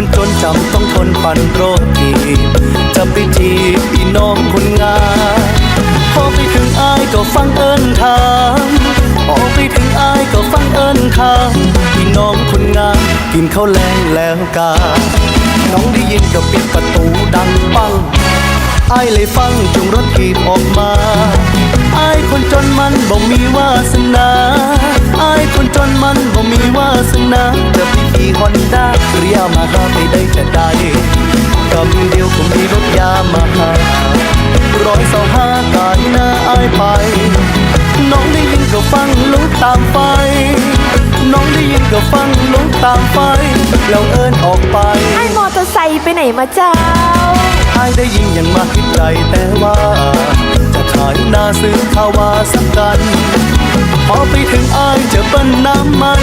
คนจนจำต้องทนปันโรตีจะไปจีบพี่น้องคนงามพอไปถึงอายก็ฟังเอิญถามพอไปถึงอายก็ฟังเอิญถามพี่น้องคนงามกินข้าวแรงแล้วกาน้องได้ยินก็ปิดประตูดังปังไอ้ายเลยฟังจุงรถขีบ มาหาไปได้จะได้กำเดียวผมมีรถยามาหาร้อยเสาห้ากายหน้าไอ้ายไป น้องได้ยินก็ฟังลุกตามไป น้องได้ยินก็ฟังลุกตามไป แล้วเอิ้นออกไปไอ้มอเตอร์ไซค์ไปไหนมาเจ้าอายได้ยินอย่างมากคิดใจแต่ว่า จะขายนาซื้อข้าววาสักกัน พอไปถึงอายจะเบิ้ลน้ำมัน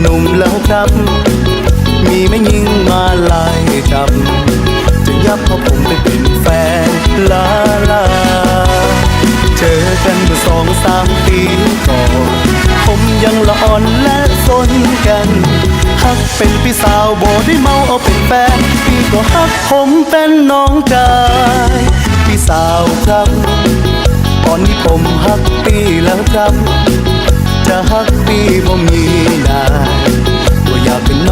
หนุ่มแล้วครับ มีแม่ยิงมาไล่จับ จะยับเพราะผมไปเป็นแฟนลาลา เจอกันเมื่อสองสามปีก่อน ผมยังละอ่อนและสนกันฮักเป็นพี่สาวโบได้เมาเอาเป็นแฟน พี่ก็ฮักผมเป็นน้องชายพี่สาวครับตอนนี้ผมฮักพี่แล้วครับ จะฮักพี่บ่มี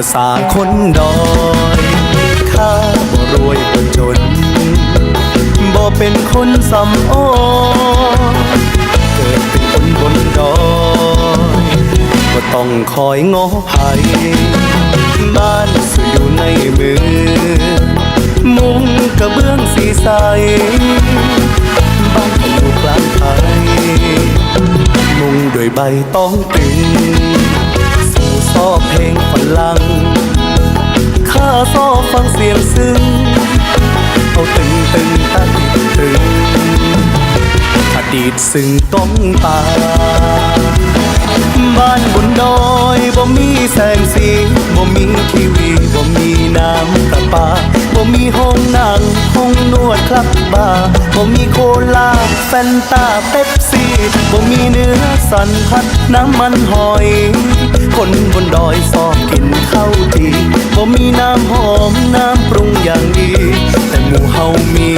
ภาษาคนดอยข้าบ่รวยบ่จนบ่เป็นคนสำโอเกิดเป็นคนบนดอยก็ต้องคอยง้อภัยบ้านสุอยู่ในเมืองมุงกระเบื้องสีใสบ้านอยู่กลางไทยมุงด้วยใบตองตึง ฝรั่งข้าซอฟังเสียงซึ้ง เอาตึงตึงตาติดตึงอดีตซึ่งต้องตา บ้านบนดอยบ่มีแสงสีบ่มีทีวีบ่มีน้ำประปาบ่มีห้องนั่งห้องนวดคลับบาร์บ่มีโคลาแฟนตาเป๊ปซี่ สันผัดน้ำมันหอย คนบนดอยสอกกินข้าวดีผมมีน้ำหอมน้ำปรุงอย่างดี แต่หมูเฮามี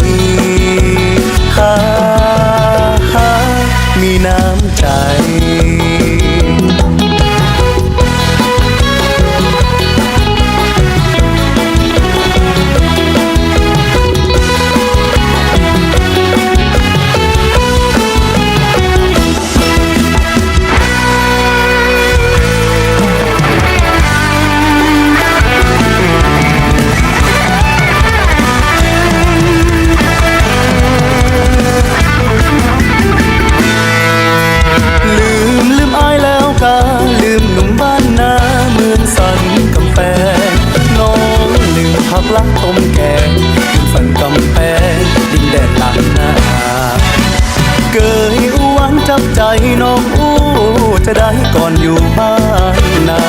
ก่อนอยู่บ้านนา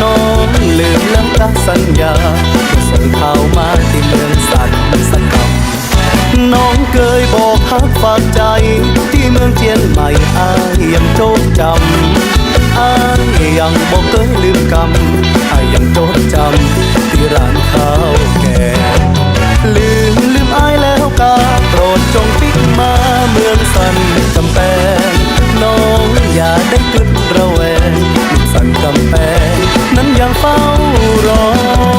น้องลืมล้วกสัญญาส่งข่าวมาที่เมืองสันสกำน้องเคยบอกฮักฝากใจ ที่เมืองเจียนใหม่อายยังโจดจำอายยังบอกเคยลืมกำอายยังจดจำที่ร้านข้าวแกงลืมลืมอายแล้วกาโปรดจงปิกมาเมืองสันกำแพง อย่าได้ตื่นระแวงสั่งกำแพงนั้นยังเฝ้ารอ